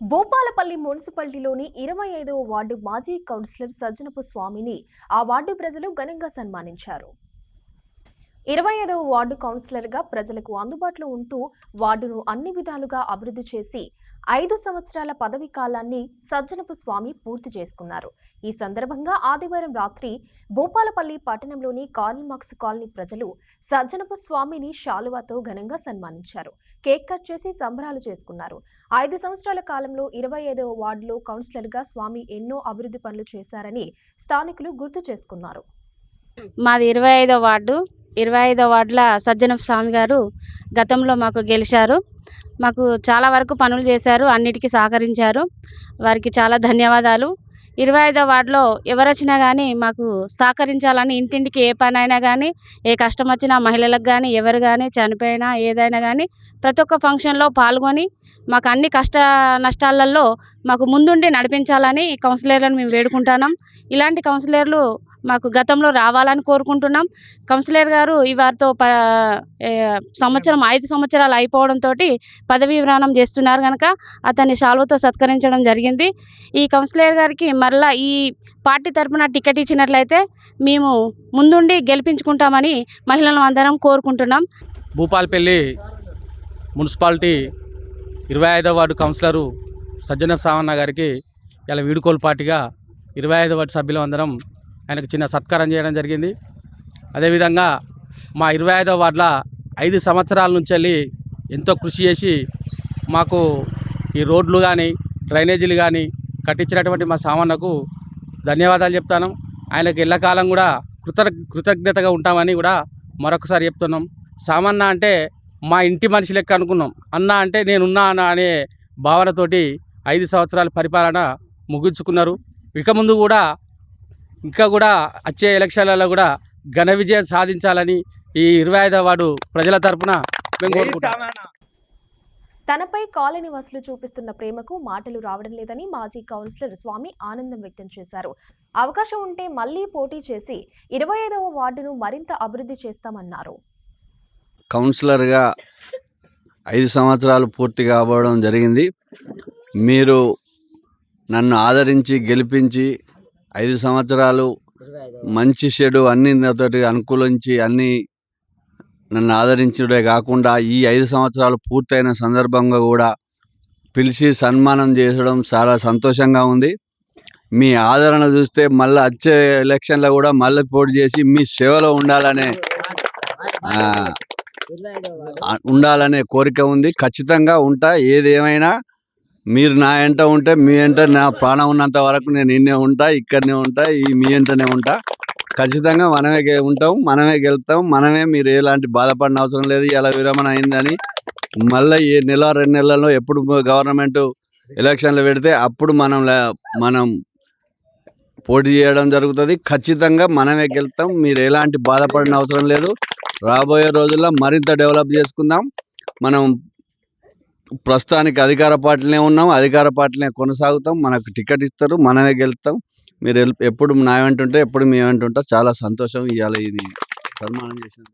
భూపాలపల్లి మున్సిపాలిటీలోని ఇరవై ఐదవ వార్డు మాజీ కౌన్సిలర్ సజ్జనపు స్వామిని ఆ వార్డు ప్రజలు ఘనంగా సన్మానించారు. ఇరవై ఐదవ వార్డు కౌన్సిలర్గా ప్రజలకు అందుబాటులో ఉంటూ వార్డును అన్ని విధాలుగా అభివృద్ధి చేసి ఐదు సంవత్సరాల పదవీ కాలాన్ని సజ్జనపు స్వామి పూర్తి చేసుకున్నారు. ఈ సందర్భంగా ఆదివారం రాత్రి భూపాలపల్లి పట్టణంలోని కార్ల్ కాలనీ ప్రజలు సజ్జనపు స్వామిని శాలువాతో ఘనంగా సన్మానించారు. కేక్ కట్ చేసి సంబరాలు చేసుకున్నారు. ఐదు సంవత్సరాల కాలంలో ఇరవై ఐదవ వార్డులో కౌన్సిలర్గా స్వామి ఎన్నో అభివృద్ధి పనులు చేశారని స్థానికులు గుర్తు చేసుకున్నారు. మాది ఇరవై ఐదో వార్డు. ఇరవై ఐదో వార్డుల సజ్జనపు స్వామి గారు గతంలో మాకు గెలిచారు. మాకు చాలా వరకు పనులు చేశారు. అన్నిటికీ సహకరించారు. వారికి చాలా ధన్యవాదాలు. ఇరవై ఐదో వార్డులో ఎవరొచ్చినా కానీ మాకు సహకరించాలని ఇంటింటికి ఏ పని అయినా కానీ ఏ కష్టం వచ్చినా మహిళలకు కానీ ఎవరు కానీ చనిపోయినా ఏదైనా కానీ ప్రతి ఒక్క ఫంక్షన్లో పాల్గొని మాకు అన్ని కష్ట నష్టాలలో మాకు ముందుండి నడిపించాలని కౌన్సిలర్లను మేము వేడుకుంటున్నాం. ఇలాంటి కౌన్సిలర్లు మాకు గతంలో రావాలని కోరుకుంటున్నాం. కౌన్సిలర్ గారు ఈ వారితో ప సంవత్సరం ఐదు సంవత్సరాలు అయిపోవడంతో పదవీ విరాణం చేస్తున్నారు కనుక అతన్ని శాల్వతో సత్కరించడం జరిగింది. ఈ కౌన్సిలర్ గారికి మరలా ఈ పార్టీ తరపున టికెట్ ఇచ్చినట్లయితే మేము ముందుండి గెలిపించుకుంటామని మహిళలు అందరం కోరుకుంటున్నాం. భూపాల్పల్లి మున్సిపాలిటీ ఇరవై ఐదవ వార్డు కౌన్సిలరు సజ్జన సావన్న గారికి ఇలా వీడుకోలు పార్టీగా ఇరవై ఐదవ వార్డు సభ్యులం అందరం ఆయనకు చిన్న సత్కారం చేయడం జరిగింది. అదేవిధంగా మా ఇరవై ఐదవ వార్డుల ఐదు సంవత్సరాల నుంచి వెళ్ళి ఎంతో కృషి చేసి మాకు ఈ రోడ్లు కానీ డ్రైనేజీలు కానీ కట్టించినటువంటి మా సావన్నకు ధన్యవాదాలు చెప్తాను. ఆయనకు ఎల్లకాలం కూడా కృత కృతజ్ఞతగా ఉంటామని కూడా మరొకసారి చెప్తున్నాం. సామన్న అంటే మా ఇంటి మనిషి లెక్క అనుకున్నాం. అన్న అంటే నేనున్నా అన్న అనే భావనతోటి ఐదు సంవత్సరాల పరిపాలన ముగించుకున్నారు. ఇక ముందు కూడా ఇంకా కూడా వచ్చే ఎలక్షన్లలో కూడా ఘన విజయం సాధించాలని ఈ ఇరవై ఐదవ వార్డు ప్రజల తరపున మేము కోరుకుంటున్నాం. తనపై కాలనీ వాసులు చూపిస్తున్న ప్రేమకు మాటలు రావడం లేదని మాజీ కౌన్సిలర్ స్వామి ఆనందం వ్యక్తం చేశారు. అవకాశం ఉంటే మళ్ళీ పోటీ చేసి ఇరవై ఐదవ వార్డును మరింత అభివృద్ధి చేస్తామన్నారు. కౌన్సిలర్గా ఐదు సంవత్సరాలు పూర్తి కావడం జరిగింది. మీరు నన్ను ఆదరించి గెలిపించి ఐదు సంవత్సరాలు మంచి చెడు అన్ని తోటి అనుకూలించి అన్ని నన్ను ఆదరించడే కాకుండా ఈ ఐదు సంవత్సరాలు పూర్తయిన సందర్భంగా కూడా పిలిచి సన్మానం చేయడం చాలా సంతోషంగా ఉంది. మీ ఆదరణ చూస్తే మళ్ళీ వచ్చే ఎలక్షన్లో కూడా మళ్ళీ పోటీ చేసి మీ సేవలో ఉండాలనే ఉండాలనే కోరిక ఉంది. ఖచ్చితంగా ఉంటా. ఏది ఏమైనా మీరు నా ఎంట ఉంటే మీ ఎంట నా ప్రాణం ఉన్నంత వరకు నేను ఇన్నే ఉంటా ఇక్కడనే ఉంటా ఈ మీ ఎంటనే ఉంటా. ఖచ్చితంగా మనమే ఉంటాం మనమే గెలుతాం మనమే మీరు ఎలాంటి బాధపడిన అవసరం లేదు ఇలా విరమణ అయిందని మళ్ళీ ఈ నెల రెండు నెలల్లో ఎప్పుడు గవర్నమెంట్ ఎలక్షన్లు పెడితే అప్పుడు మనం మనం పోటీ చేయడం జరుగుతుంది. ఖచ్చితంగా మనమే గెలుతాం మీరు ఎలాంటి బాధపడిన అవసరం లేదు. రాబోయే రోజుల్లో మరింత డెవలప్ చేసుకుందాం. మనం ప్రస్తుతానికి అధికార పార్టీనే ఉన్నాం అధికార పార్టీనే కొనసాగుతాం మనకు టికెట్ ఇస్తారు మనమే గెలుస్తాం మీరు ఎప్పుడు నా వెంట ఉంటే ఎప్పుడు మీ వెంట ఉంటా చాలా సంతోషం ఇవాళ ఇది సన్మానం చేసిన